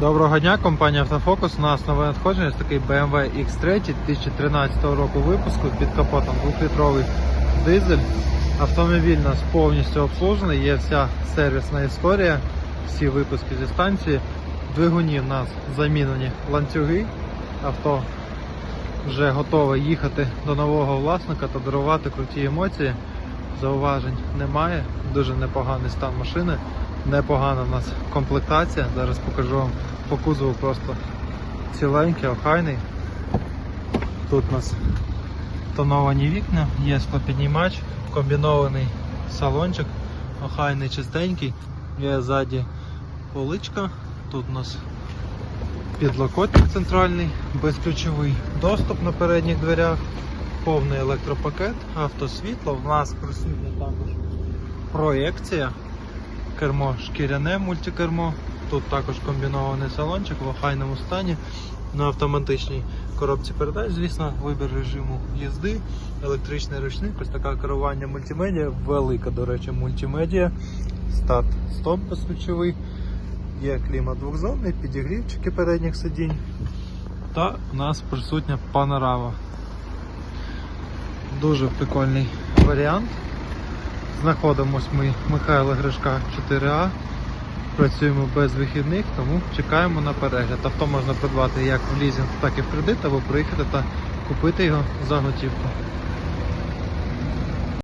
Доброго дня, компанія Автофокус. У нас нове надходження такий BMW X3 2013 року випуску під капотом 2-літровий дизель. Автомобіль у нас повністю обслужений, є вся сервісна історія, всі випуски зі станції. Двигуні в нас замінені ланцюги. Авто вже готове їхати до нового власника та дарувати круті емоції. Зауважень немає, дуже непоганий стан машини, непогана у нас комплектація. Зараз покажу вам по кузову просто ціленький, охайний. Тут у нас тоновані вікна, є склопіднімач, комбінований салончик, охайний чистенький, є ззаді поличка, тут у нас підлокотник центральний, безключовий доступ на передніх дверях, повний електропакет, автосвітло, в нас присутня також проекція, кермо шкіряне мультикермо, тут також комбінований салончик в охайному стані. На автоматичній коробці передач, звісно, вибір режиму їзди, електричний ручник, ось таке керування мультимедіа, велика, до речі, мультимедіа, старт, стоп безключовий, є клімат двохзонний, підігрівчики передніх сидінь. Та у нас присутня панорама. Дуже прикольний варіант. Знаходимось ми Михайла Гришка 4А. Працюємо без вихідних, тому чекаємо на перегляд. Авто можна придбати як в лізинг, так і в кредит, або приїхати та купити його за готівку.